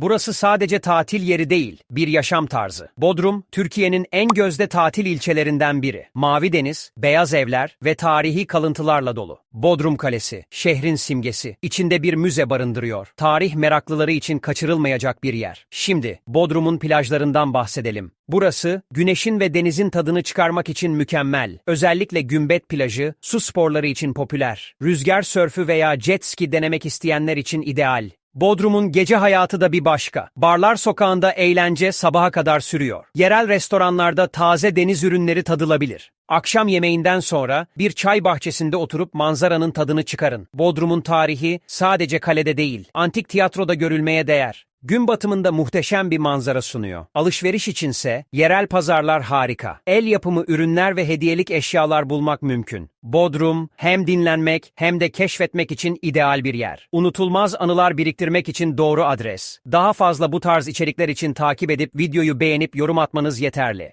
Burası sadece tatil yeri değil, bir yaşam tarzı. Bodrum, Türkiye'nin en gözde tatil ilçelerinden biri. Mavi deniz, beyaz evler ve tarihi kalıntılarla dolu. Bodrum Kalesi, şehrin simgesi, içinde bir müze barındırıyor. Tarih meraklıları için kaçırılmayacak bir yer. Şimdi, Bodrum'un plajlarından bahsedelim. Burası, güneşin ve denizin tadını çıkarmak için mükemmel. Özellikle Gümbet plajı, su sporları için popüler. Rüzgar sörfü veya jet ski denemek isteyenler için ideal. Bodrum'un gece hayatı da bir başka. Barlar sokağında eğlence sabaha kadar sürüyor. Yerel restoranlarda taze deniz ürünleri tadılabilir. Akşam yemeğinden sonra bir çay bahçesinde oturup manzaranın tadını çıkarın. Bodrum'un tarihi sadece kalede değil, antik tiyatroda görülmeye değer. Gün batımında muhteşem bir manzara sunuyor. Alışveriş içinse yerel pazarlar harika. El yapımı ürünler ve hediyelik eşyalar bulmak mümkün. Bodrum hem dinlenmek hem de keşfetmek için ideal bir yer. Unutulmaz anılar biriktirmek için doğru adres. Daha fazla bu tarz içerikler için takip edip videoyu beğenip yorum atmanız yeterli.